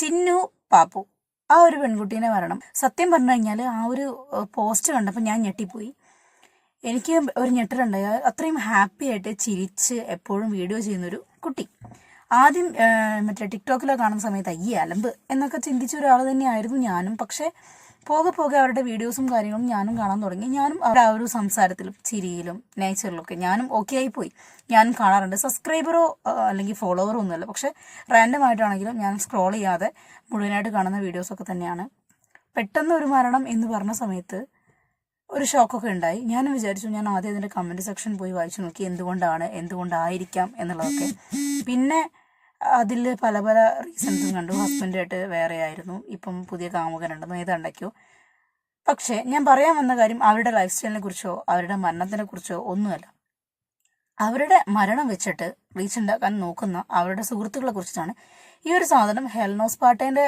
ചിന്നു പാപ്പു ആ ഒരു പെൺകുട്ടീനെ വരണം. സത്യം പറഞ്ഞു കഴിഞ്ഞാൽ ആ ഒരു പോസ്റ്റ് കണ്ടപ്പോൾ ഞാൻ ഞെട്ടിപ്പോയി. എനിക്ക് ഒരു ഞെട്ടലുണ്ടായി. അത്രയും ഹാപ്പി ആയിട്ട് ചിരിച്ച് എപ്പോഴും വീഡിയോ ചെയ്യുന്നൊരു കുട്ടി. ആദ്യം മറ്റേ ടിക്ടോക്കിലൊക്കെ കാണുന്ന സമയത്ത് അയ്യേ അലമ്പ് എന്നൊക്കെ ചിന്തിച്ച ഒരാൾ തന്നെയായിരുന്നു ഞാനും. പക്ഷേ പോകെ പോകെ അവരുടെ വീഡിയോസും കാര്യങ്ങളും ഞാനും കാണാൻ തുടങ്ങി. ഞാനും അവരുടെ ആ ഒരു സംസാരത്തിലും ചിരിയിലും നേച്ചറിലും ഒക്കെ ഞാനും ഓക്കെ ആയി പോയി ഞാനും കാണാറുണ്ട്. സബ്സ്ക്രൈബറോ അല്ലെങ്കിൽ ഫോളോവറോ ഒന്നുമല്ല. പക്ഷെ റാൻഡം ആയിട്ടാണെങ്കിലും ഞാൻ സ്ക്രോൾ ചെയ്യാതെ മുഴുവനായിട്ട് കാണുന്ന വീഡിയോസൊക്കെ തന്നെയാണ്. പെട്ടെന്ന് ഒരു മരണം എന്ന് പറഞ്ഞ സമയത്ത് ഒരു ഷോക്കൊക്കെ ഉണ്ടായി. ഞാൻ വിചാരിച്ചു ഞാൻ ആദ്യം അതിന്റെ കമന്റ് സെക്ഷൻ പോയി വായിച്ചു നോക്കി എന്തുകൊണ്ടാണ് എന്തുകൊണ്ടായിരിക്കാം എന്നുള്ളതൊക്കെ. പിന്നെ അതിൽ പല പല റീസൺസും കണ്ടു. ഹസ്ബൻഡായിട്ട് വേറെ ആയിരുന്നു. ഇപ്പം പുതിയ കാമുകനുണ്ടെന്ന് ഏതാണ്ടൊക്കെയോ പക്ഷേ ഞാൻ പറയാൻ വന്ന കാര്യം അവരുടെ ലൈഫ് സ്റ്റൈലിനെ കുറിച്ചോ അവരുടെ മരണത്തിനെ കുറിച്ചോ ഒന്നുമല്ല. അവരുടെ മരണം വെച്ചിട്ട് റീച്ച് ഉണ്ടാക്കാൻ നോക്കുന്ന അവരുടെ സുഹൃത്തുക്കളെ കുറിച്ചിട്ടാണ് ഈ ഒരു സാധനം ഹെൽനോസ് പാട്ടേന്റെ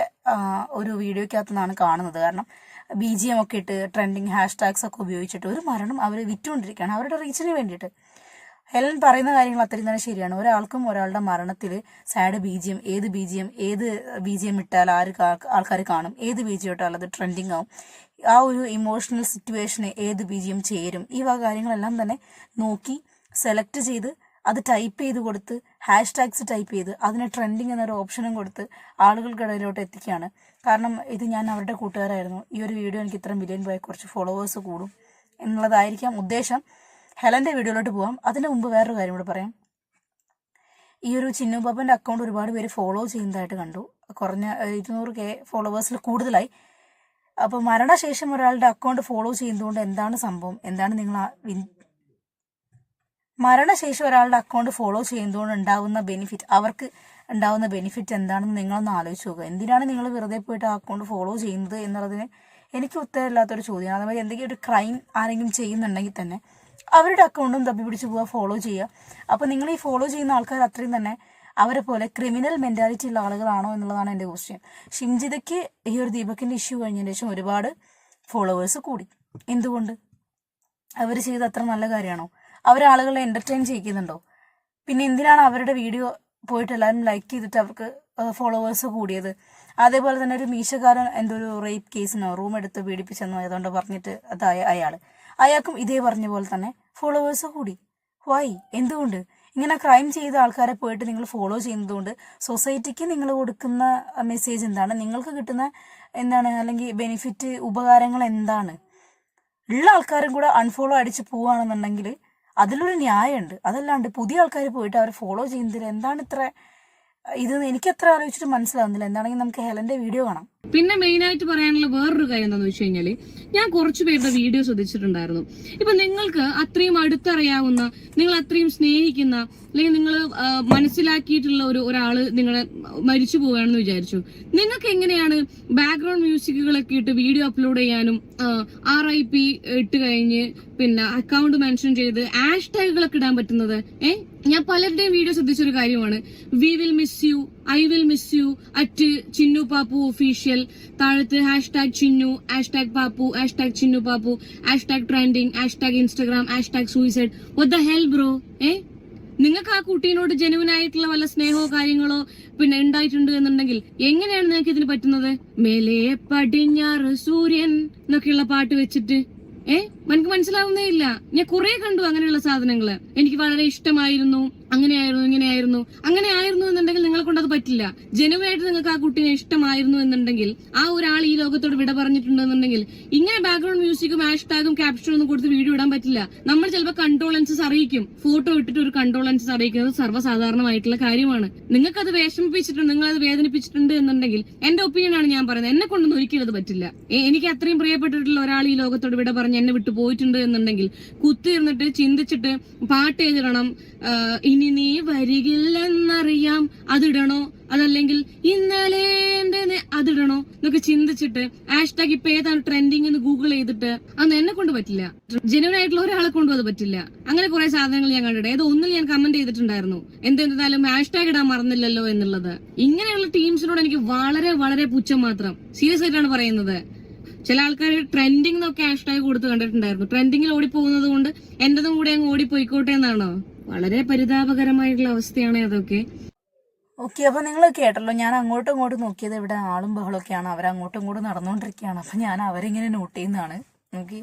ഒരു വീഡിയോക്കകത്തു നിന്നാണ് കാണുന്നത്. കാരണം ബി ജി എം ഒക്കെ ഇട്ട് ട്രെൻഡിങ് ഹാഷ്ടാഗ്സ് ഒക്കെ ഉപയോഗിച്ചിട്ട് ഒരു മരണം അവർ വിറ്റുകൊണ്ടിരിക്കുകയാണ്. അവരുടെ റീച്ചിന് വേണ്ടിയിട്ട്. ഹെലൻ പറയുന്ന കാര്യങ്ങൾ അത്രയും തന്നെ ശരിയാണ്. ഒരാൾക്കും ഒരാളുടെ മരണത്തിൽ സാഡ് ബി ജി എം ഏത് ബി ജി എം ഏത് ബി ജി എം ഇട്ടാൽ ആര് ആൾക്കാർ കാണും? ഏത് ബി ജി എം ഇട്ടാൽ അത് ട്രെൻഡിങ് ആവും? ആ ഒരു ഇമോഷണൽ സിറ്റുവേഷന് ഏത് ബി ജി എം ചേരും? ഈ വക കാര്യങ്ങളെല്ലാം തന്നെ നോക്കി സെലക്ട് ചെയ്ത് അത് ടൈപ്പ് ചെയ്ത് കൊടുത്ത് ഹാഷ് ടാഗ്സ് ടൈപ്പ് ചെയ്ത് അതിന് ട്രെൻഡിങ് എന്നൊരു ഓപ്ഷനും കൊടുത്ത് ആളുകൾക്കിടയിലോട്ട് എത്തിക്കുകയാണ്. കാരണം ഇത് ഞാൻ അവരുടെ കൂട്ടുകാരായിരുന്നു. ഈ ഒരു വീഡിയോ എനിക്ക് ഇത്ര മില്യൺ പോയ കുറച്ച് ഫോളോവേഴ്സ് കൂടും എന്നുള്ളതായിരിക്കാം ഉദ്ദേശം. ഹെലന്റെ വീഡിയോയിലോട്ട് പോവാം. അതിന് മുമ്പ് വേറൊരു കാര്യം കൂടെ പറയാം. ഈ ഒരു ചിന്നു ബാബന്റെ അക്കൗണ്ട് ഒരുപാട് പേര് ഫോളോ ചെയ്യുന്നതായിട്ട് കണ്ടു. കുറഞ്ഞ ഇരുന്നൂറ് കെ ഫോളോവേഴ്സിൽ കൂടുതലായി. അപ്പോൾ മരണശേഷം ഒരാളുടെ അക്കൗണ്ട് ഫോളോ ചെയ്യുന്നതുകൊണ്ട് എന്താണ് സംഭവം? എന്താണ് നിങ്ങൾ മരണശേഷം ഒരാളുടെ അക്കൗണ്ട് ഫോളോ ചെയ്യുന്നതുകൊണ്ട് ഉണ്ടാവുന്ന ബെനിഫിറ്റ് അവർക്ക് ഉണ്ടാവുന്ന ബെനിഫിറ്റ് എന്താണെന്ന് നിങ്ങളൊന്ന് ആലോചിച്ച് നോക്കുക. എന്തിനാണ് നിങ്ങൾ വെറുതെ പോയിട്ട് ആ അക്കൗണ്ട് ഫോളോ ചെയ്യുന്നത് എന്നുള്ളതിന് എനിക്ക് ഉത്തരമില്ലാത്തൊരു ചോദ്യമാണ്. അതേപോലെ എന്തെങ്കിലും ഒരു ക്രൈം ആരെങ്കിലും ചെയ്യുന്നുണ്ടെങ്കിൽ തന്നെ അവരുടെ അക്കൗണ്ടും തപ്പി പിടിച്ച് പോവുക ഫോളോ ചെയ്യുക. അപ്പോൾ നിങ്ങൾ ഈ ഫോളോ ചെയ്യുന്ന ആൾക്കാർ അത്രയും തന്നെ അവരെ പോലെ ക്രിമിനൽ മെന്റാലിറ്റി ഉള്ള ആളുകളാണോ എന്നുള്ളതാണ് എന്റെ ക്വസ്റ്റ്യൻ ഷിംജിതയ്ക്ക് ഈ ഒരു ദീപകിന്റെ ഇഷ്യൂ കഴിഞ്ഞതിന് ശേഷം ഒരുപാട് ഫോളോവേഴ്സ് കൂടി. എന്തുകൊണ്ട്? അവർ ചെയ്ത അത്ര നല്ല കാര്യമാണോ? അവർ ആളുകളെ എന്റർടൈൻ ചെയ്യിക്കുന്നുണ്ടോ? പിന്നെ എന്തിനാണ് അവരുടെ വീഡിയോ പോയിട്ട് എല്ലാവരും ലൈക്ക് ചെയ്തിട്ട് അവർക്ക് ഫോളോവേഴ്സ് കൂടിയത്? അതേപോലെ തന്നെ ഒരു മീശക്കാരൻ എന്തോ ഒരു റേപ്പ് കേസിനോ റൂം എടുത്ത് പീഡിപ്പിച്ചെന്നോ ഏതാണ്ട് പറഞ്ഞിട്ട് അതായ അയാൾ അയാൾക്കും ഇതേ പറഞ്ഞ പോലെ തന്നെ ഫോളോവേഴ്സ് കൂടി. വൈ എന്തുകൊണ്ട്? ഇങ്ങനെ ക്രൈം ചെയ്ത ആൾക്കാരെ പോയിട്ട് നിങ്ങൾ ഫോളോ ചെയ്യുന്നതുകൊണ്ട് സൊസൈറ്റിക്ക് നിങ്ങൾ കൊടുക്കുന്ന മെസ്സേജ് എന്താണ്? നിങ്ങൾക്ക് കിട്ടുന്ന എന്താണ്? അല്ലെങ്കിൽ ബെനിഫിറ്റ് ഉപകാരങ്ങൾ എന്താണ്? ഉള്ള ആൾക്കാരും കൂടെ അൺഫോളോ അടിച്ച് പോവുകയാണെന്നുണ്ടെങ്കിൽ അതിലൊരു ന്യായമുണ്ട്. അതല്ലാണ്ട് പുതിയ ആൾക്കാർ പോയിട്ട് അവർ ഫോളോ ചെയ്യുന്നതിൽ എന്താണ് ഇത്ര ഇത് എനിക്ക് എത്ര ആലോചിച്ചിട്ട് മനസ്സിലാവുന്നില്ല. എന്താണെങ്കിൽ നമുക്ക് ഹെലന്റെ വീഡിയോ കാണാം. പിന്നെ മെയിൻ ആയിട്ട് പറയാനുള്ള വേറൊരു കാര്യം എന്താണെന്ന് വെച്ച് കഴിഞ്ഞാൽ ഞാൻ കുറച്ചു പേരുടെ വീഡിയോ ശ്രദ്ധിച്ചിട്ടുണ്ടായിരുന്നു. ഇപ്പൊ നിങ്ങൾക്ക് അത്രയും അടുത്തറിയാവുന്ന നിങ്ങൾ അത്രയും സ്നേഹിക്കുന്ന അല്ലെങ്കിൽ നിങ്ങൾ മനസ്സിലാക്കിയിട്ടുള്ള ഒരു ഒരാൾ നിങ്ങളെ മരിച്ചു പോവുകയാണെന്ന് വിചാരിച്ചു. നിങ്ങൾക്ക് എങ്ങനെയാണ് ബാക്ക്ഗ്രൗണ്ട് മ്യൂസിക്കുകളൊക്കെ ഇട്ട് വീഡിയോ അപ്ലോഡ് ചെയ്യാനും ആർ ഐ പി ഇട്ട് കഴിഞ്ഞ് പിന്നെ അക്കൗണ്ട് മെൻഷൻ ചെയ്ത് ഹാഷ് ടാഗുകളൊക്കെ ഇടാൻ പറ്റുന്നത്? ഏ? ഞാൻ പലരുടെയും വീഡിയോ ശ്രദ്ധിച്ചൊരു കാര്യമാണ്. We will miss you I will miss you at Chinnu Pappu official താഴത്ത് hashtag Chinnu hashtag Pappu hashtag Chinnu Pappu hashtag trending hashtag Instagram hashtag suicide what the hell bro ഏ? നിങ്ങൾക്ക് ആ കുട്ടീനോട് ജനുവിനായിട്ടുള്ള വല്ല സ്നേഹമോ കാര്യങ്ങളോ പിന്നെ ഉണ്ടായിട്ടുണ്ട് എന്നുണ്ടെങ്കിൽ എങ്ങനെയാണ് നിങ്ങൾക്ക് ഇതിന് പറ്റുന്നത്? മേലെ പടിഞ്ഞാറ് സൂര്യൻ എന്നൊക്കെയുള്ള പാട്ട് വെച്ചിട്ട്. ഏ? എനിക്ക് മനസ്സിലാവുന്നേ ഇല്ല. ഞാൻ കുറെ കണ്ടു അങ്ങനെയുള്ള സാധനങ്ങൾ. എനിക്ക് വളരെ ഇഷ്ടമായിരുന്നു. അങ്ങനെയായിരുന്നു ഇങ്ങനെയായിരുന്നു. അങ്ങനെ ആയിരുന്നു എന്നുണ്ടെങ്കിൽ നിങ്ങളെ കൊണ്ട് അത് പറ്റില്ല. ജനുവായിട്ട് നിങ്ങൾക്ക് ആ കുട്ടീനെ ഇഷ്ടമായിരുന്നു എന്നുണ്ടെങ്കിൽ ആ ഒരാൾ ഈ ലോകത്തോട് വിട പറഞ്ഞിട്ടുണ്ടെന്നുണ്ടെങ്കിൽ ഇങ്ങനെ ബാക്ക്ഗ്രൗണ്ട് മ്യൂസിക്കും ഹാഷ് ടാഗും ക്യാപ്ഷനും ഒന്നും കൊടുത്ത് വീഡിയോ ഇടാൻ പറ്റില്ല. നമ്മൾ ചിലപ്പോൾ കൺട്രോളൻസസ് അറിയിക്കും. ഫോട്ടോ ഇട്ടിട്ട് ഒരു കൺട്രോളൻസസ് അറിയിക്കുന്നത് സർവസാധാരണമായിട്ടുള്ള കാര്യമാണ്. നിങ്ങൾക്ക് അത് വിഷമിപ്പിച്ചിട്ടുണ്ട് നിങ്ങൾ അത് വേദനിപ്പിച്ചിട്ടുണ്ട് എന്നുണ്ടെങ്കിൽ എന്റെ ഒപ്പീനിയൻ ആണ് ഞാൻ പറയുന്നത്. എന്നെ കൊണ്ടൊന്നും ഒരിക്കലും അത് പറ്റില്ല. എനിക്ക് അത്രയും പ്രിയപ്പെട്ടിട്ടുള്ള ഒരാൾ ഈ ലോകത്തോട് വിട പറഞ്ഞ് എന്നെ വിട്ടു പോയിട്ടുണ്ട് എന്നുണ്ടെങ്കിൽ കുത്തിയിരുന്നിട്ട് ചിന്തിച്ചിട്ട് പാട്ട് എഴുതണം. ഇനി നീ വരികില്ലെന്നറിയാം അതിടണോ? അതല്ലെങ്കിൽ ഇന്നലെ അതിടണോ? എന്നൊക്കെ ചിന്തിച്ചിട്ട് ഹാഷ്ടാഗ് ഇപ്പൊ ഏതാണ് ട്രെൻഡിങ് എന്ന് ഗൂഗിൾ ചെയ്തിട്ട് അന്ന് എന്നെ കൊണ്ട് പറ്റില്ല. ജെനുവൻ ആയിട്ടുള്ള ഒരാളെ കൊണ്ടും അത് പറ്റില്ല. അങ്ങനെ കുറെ സാധനങ്ങൾ ഞാൻ കണ്ടിട്ട് ഏതോ ഒന്നിൽ ഞാൻ കമന്റ് ചെയ്തിട്ടുണ്ടായിരുന്നു. എന്തെന്തായാലും ഹാഷ്ടാഗ് ഇടാൻ മറന്നില്ലല്ലോ എന്നുള്ളത്. ഇങ്ങനെയുള്ള ടീംസിനോട് എനിക്ക് വളരെ വളരെ പുച്ഛം മാത്രം. സീരിയസ് ആയിട്ടാണ് പറയുന്നത്. ചില ആൾക്കാർ ട്രെൻഡിങ് എന്നൊക്കെ ഹാഷ്ടാഗ് കൊടുത്ത് കണ്ടിട്ടുണ്ടായിരുന്നു. ട്രെൻഡിങ്ങിൽ ഓടിപ്പോകുന്നത് കൊണ്ട് എന്റതും കൂടെ അങ്ങ് ഓടിപ്പോയിക്കോട്ടെ എന്നാണോ? വളരെ പരിതാപകരമായിട്ടുള്ള അവസ്ഥയാണ് അതൊക്കെ. ഓക്കെ അപ്പോൾ നിങ്ങൾ കേട്ടല്ലോ ഞാൻ അങ്ങോട്ടും ഇങ്ങോട്ടും നോക്കിയത് ഇവിടെ ആളും അവർ അങ്ങോട്ടും ഇങ്ങോട്ടും നടന്നുകൊണ്ടിരിക്കുകയാണ്. അപ്പം ഞാൻ അവരിങ്ങനെ നോട്ട് ചെയ്യുന്നതാണ്. നോക്കി.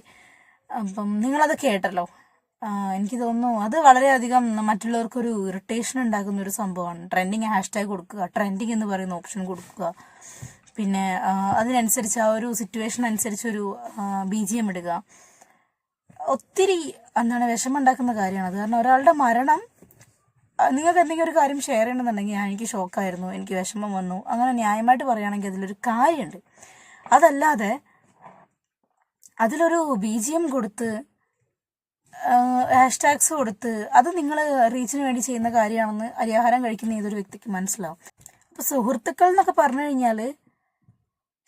അപ്പം നിങ്ങളത് കേട്ടല്ലോ. എനിക്ക് തോന്നുന്നു അത് വളരെയധികം മറ്റുള്ളവർക്കൊരു ഇറിറ്റേഷൻ ഉണ്ടാക്കുന്ന ഒരു സംഭവമാണ്. ട്രെൻഡിങ് ഹാഷ്ടാഗ് കൊടുക്കുക ട്രെൻഡിങ് എന്ന് പറയുന്ന ഓപ്ഷൻ കൊടുക്കുക. പിന്നെ അതിനനുസരിച്ച് ആ ഒരു സിറ്റുവേഷൻ അനുസരിച്ച് ഒരു ബി ജി എം ഇടുക. ഒത്തിരി എന്താണ് വിഷമം ഉണ്ടാക്കുന്ന കാര്യമാണ്. അത് കാരണം ഒരാളുടെ മരണം നിങ്ങൾക്ക് എന്തെങ്കിലും ഒരു കാര്യം ഷെയർ ചെയ്യണമെന്നുണ്ടെങ്കിൽ എനിക്ക് ഷോക്കായിരുന്നു എനിക്ക് വിഷമം വന്നു. അങ്ങനെ ന്യായമായിട്ട് പറയുകയാണെങ്കിൽ അതിലൊരു കാര്യമുണ്ട്. അതല്ലാതെ അതിലൊരു ബി ജി എം കൊടുത്ത് ഹാഷ് ടാഗ്സ് കൊടുത്ത് അത് നിങ്ങൾ റീച്ചിന് വേണ്ടി ചെയ്യുന്ന കാര്യമാണെന്ന് അരിയാഹാരം കഴിക്കുന്ന ഏതൊരു വ്യക്തിക്ക് മനസ്സിലാവും. അപ്പോൾ സുഹൃത്തുക്കൾ എന്നൊക്കെ പറഞ്ഞു കഴിഞ്ഞാൽ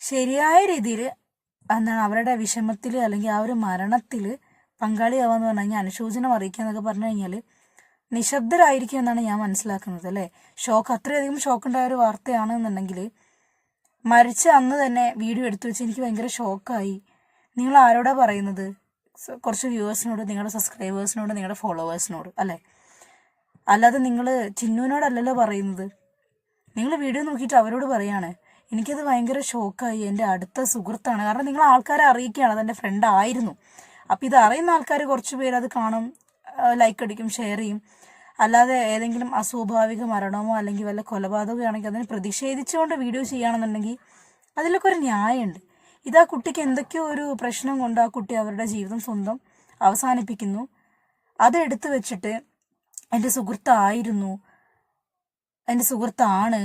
ശരിയായ രീതിയിൽ എന്താണ് അവരുടെ വിഷമത്തിൽ അല്ലെങ്കിൽ ആ ഒരു മരണത്തിൽ പങ്കാളിയാവാന്ന് പറഞ്ഞു കഴിഞ്ഞാൽ അനുശോചനം അറിയിക്കുക എന്നൊക്കെ പറഞ്ഞു കഴിഞ്ഞാൽ നിശബ്ദരായിരിക്കും എന്നാണ് ഞാൻ മനസ്സിലാക്കുന്നത് അല്ലേ? ഷോക്ക് അത്രയധികം ഷോക്ക് ഉണ്ടായ ഒരു വാർത്തയാണെന്നുണ്ടെങ്കിൽ മരിച്ച അന്ന് തന്നെ വീഡിയോ എടുത്തു വെച്ച് എനിക്ക് ഭയങ്കര ഷോക്കായി. നിങ്ങൾ ആരോടാ പറയുന്നത്? കുറച്ച് വ്യൂവേഴ്സിനോട് നിങ്ങളുടെ സബ്സ്ക്രൈബേഴ്സിനോട് നിങ്ങളുടെ ഫോളോവേഴ്സിനോട് അല്ലേ? അല്ലാതെ നിങ്ങൾ ചിന്നുവിനോടല്ലല്ലോ പറയുന്നത്. നിങ്ങൾ വീഡിയോ നോക്കിയിട്ട് അവരോട് പറയാണ്. എനിക്കത് ഭയങ്കര ഷോക്കായി. എന്റെ അടുത്ത സുഹൃത്താണ്. കാരണം നിങ്ങൾ ആൾക്കാരെ അറിയിക്കുകയാണ്. അതെന്റെ ഫ്രണ്ട് ആയിരുന്നു. അപ്പം ഇത് അറിയുന്ന ആൾക്കാർ കുറച്ച് പേര് അത് കാണും ലൈക്ക് അടിക്കും ഷെയർ ചെയ്യും. അല്ലാതെ ഏതെങ്കിലും അസ്വാഭാവിക മരണമോ അല്ലെങ്കിൽ വല്ല കൊലപാതകമോ ആണെങ്കിൽ അതിനെ പ്രതിഷേധിച്ചുകൊണ്ട് വീഡിയോ ചെയ്യുകയാണെന്നുണ്ടെങ്കിൽ അതിലൊക്കെ ഒരു ന്യായമുണ്ട്. ഇത് ആ കുട്ടിക്ക് എന്തൊക്കെയോ ഒരു പ്രശ്നം കൊണ്ട് ആ കുട്ടി അവരുടെ ജീവിതം സ്വന്തം അവസാനിപ്പിക്കുന്നു. അത് എടുത്തു വെച്ചിട്ട് എന്റെ സുഹൃത്തായിരുന്നു. എന്റെ സുഹൃത്താണ്.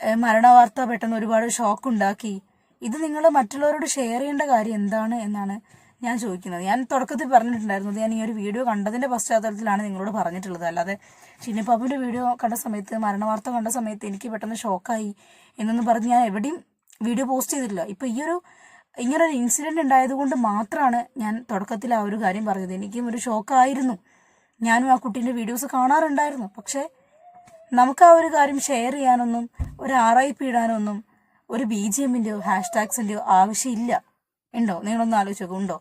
മരണവാർത്ത പെട്ടെന്ന് ഒരുപാട് ഷോക്ക് ഉണ്ടാക്കി ഇത് നിങ്ങൾ മറ്റുള്ളവരോട് ഷെയർ ചെയ്യേണ്ട കാര്യം എന്താണ് എന്നാണ് ഞാൻ ചോദിക്കുന്നത്. ഞാൻ തുടക്കത്തിൽ പറഞ്ഞിട്ടുണ്ടായിരുന്നു ഞാൻ ഈ ഒരു വീഡിയോ കണ്ടതിന്റെ പശ്ചാത്തലത്തിലാണ് നിങ്ങളോട് പറഞ്ഞിട്ടുള്ളത്. അല്ലാതെ ചിന്നിപ്പാപ്പിന്റെ വീഡിയോ കണ്ട സമയത്ത് മരണവാർത്ത കണ്ട സമയത്ത് എനിക്ക് പെട്ടെന്ന് ഷോക്കായി എന്നൊന്നും പറഞ്ഞ് ഞാൻ എവിടെയും വീഡിയോ പോസ്റ്റ് ചെയ്തില്ല ഇപ്പൊ ഈ ഒരു ഇങ്ങനൊരു ഇൻസിഡന്റ് ഉണ്ടായതുകൊണ്ട് മാത്രമാണ് ഞാൻ തുടക്കത്തിൽ ആ ഒരു കാര്യം പറഞ്ഞത്. എനിക്കും ഒരു ഷോക്കായിരുന്നു ഞാനും ആ കുട്ടീന്റെ വീഡിയോസ് കാണാറുണ്ടായിരുന്നു. പക്ഷേ നമുക്ക് ആ ഒരു കാര്യം ഷെയർ ചെയ്യാനൊന്നും ഒരു ആർ ഐ പി ഇടാനൊന്നും ഒരു ബി ജി എമ്മിന്റെയോ ഹാഷ്ടാഗ്സിന്റെയോ ആവശ്യമില്ല. ഉണ്ടോ? നിങ്ങളൊന്ന് ആലോചിച്ചോ ഉണ്ടോ?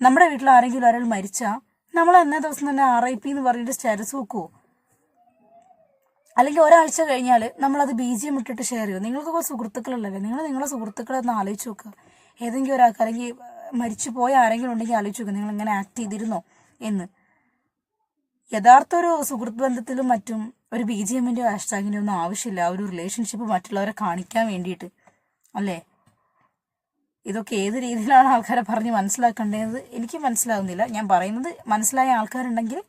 നമ്മുടെ വീട്ടിൽ ആരെങ്കിലും ഒരാൾ മരിച്ചാൽ നമ്മൾ അന്നേ ദിവസം തന്നെ ആർ ഐ പി എന്ന് പറഞ്ഞിട്ട് സ്റ്റാറ്റസ് വെക്കുമോ അല്ലെങ്കിൽ ഒരാഴ്ച കഴിഞ്ഞാൽ നമ്മളത് ബി ജി എം ഇട്ടിട്ട് ഷെയർ ചെയ്യും നിങ്ങൾക്കൊക്കെ സുഹൃത്തുക്കളല്ലേ നിങ്ങൾ നിങ്ങളുടെ സുഹൃത്തുക്കളെ ഒന്ന് ആലോചിച്ച് നോക്കുക ഏതെങ്കിലും ഒരാൾക്ക് അല്ലെങ്കിൽ മരിച്ചു പോയ ആരെങ്കിലും ഉണ്ടെങ്കിൽ ആലോചിച്ച് നോക്കുക നിങ്ങൾ ഇങ്ങനെ ആക്ട് ചെയ്തിരുന്നോ എന്ന്. യഥാർത്ഥ ഒരു സുഹൃത്ത് ബന്ധത്തിലും മറ്റും ഒരു ബി ജി എമ്മിന്റെ ഹാഷ്ടാഗിന്റെ ഒന്നും ആവശ്യമില്ല. ഒരു റിലേഷൻഷിപ്പ് മറ്റുള്ളവരെ കാണിക്കാൻ വേണ്ടിയിട്ട്. അല്ലേ? ഇതൊക്കെ ഏത് രീതിയിലാണ് ആൾക്കാരെ പറഞ്ഞ് മനസ്സിലാക്കേണ്ടത്? എനിക്ക് മനസ്സിലാകുന്നില്ല ഞാൻ പറയുന്നത് മനസ്സിലായ ആൾക്കാരുണ്ടെങ്കിൽ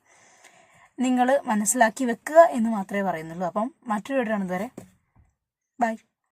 നിങ്ങൾ മനസ്സിലാക്കി വെക്കുക എന്ന് മാത്രമേ പറയുന്നുള്ളൂ. അപ്പം മറ്റൊരു വീഡിയോ ഇതുവരെ ബൈ.